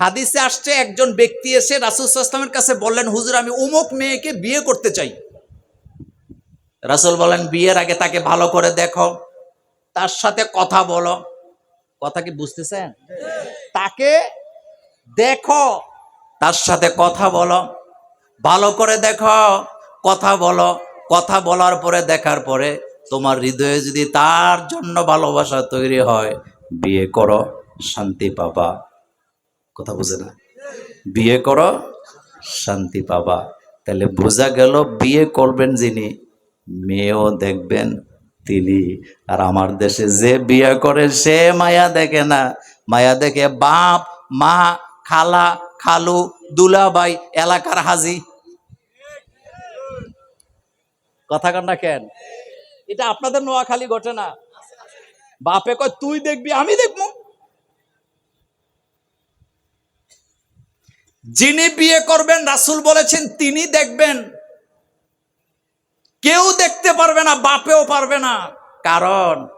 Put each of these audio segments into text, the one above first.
হাদিসে আসছে, একজন ব্যক্তি এসে রাসুল সাল্লামের কাছে বললেন, হুজুর, আমি উমুক মেয়েকে বিয়ে করতে চাই। রাসুল বলেন, বিয়ের আগে তাকে ভালো করে দেখো, তার সাথে কথা বলো। কথা কি বুঝতেছেন? তাকে দেখো, তার সাথে কথা বলো, ভালো করে দেখো, কথা বলো। কথা বলার পরে, দেখার পরে, তোমার হৃদয়ে যদি তার জন্য ভালোবাসা তৈরি হয়, বিয়ে করো, শান্তি পাবা। কথা বুঝে না। বিয়ে করো, শান্তি পাবা। তাহলে বোঝা গেল বিয়ে করবেন যিনি, মেয়েও দেখবেন তিনি। আর আমার দেশে যে বিয়ে করে, সে মায়া দেখে না। মায়া দেখে বাপ, মা, খালা, খালু দুলাবাই এলাকার হাজি। কথা কান্না কেন? এটা আপনাদের নোয়াখালী ঘটে না বাপে কয়, তুই দেখবি, আমি দেখব। যিনি বিয়ে করবেন, রাসুল বলেছেন, তিনি দেখবেন। কেউ দেখতে পারবে না, বাপেও পারবে না। কারণ,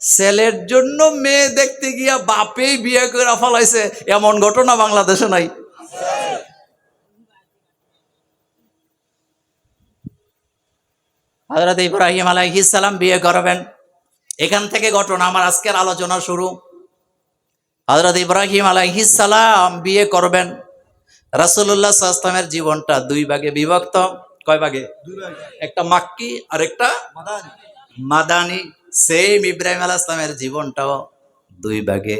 ছেলের জন্য মেয়ে দেখতে গিয়া বাপেই বিয়ে করে ফলাইছে, এমন ঘটনা বাংলাদেশে নাই। হজরত ইব্রাহিম আলাইহিস সালাম বিয়ে করবেন। এখান থেকে ঘটনা আমার আজকের আলোচনা শুরু। হজরত ইব্রাহিম আলাইহিস সালাম বিয়ে করবেন। রাসূলুল্লাহ সাল্লামের জীবনটা দুই ভাগে বিভক্ত। কয় ভাগে? একটা মাক্কি আর একটা মাদানি। সেম ইব্রাহিম আল ইসলামের জীবনটাও দুই ভাগে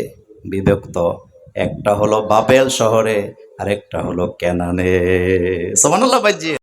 বিভক্ত। একটা হলো বাবেল শহরে আর একটা হলো কেনানে। সোমানুল্লাহ বাজি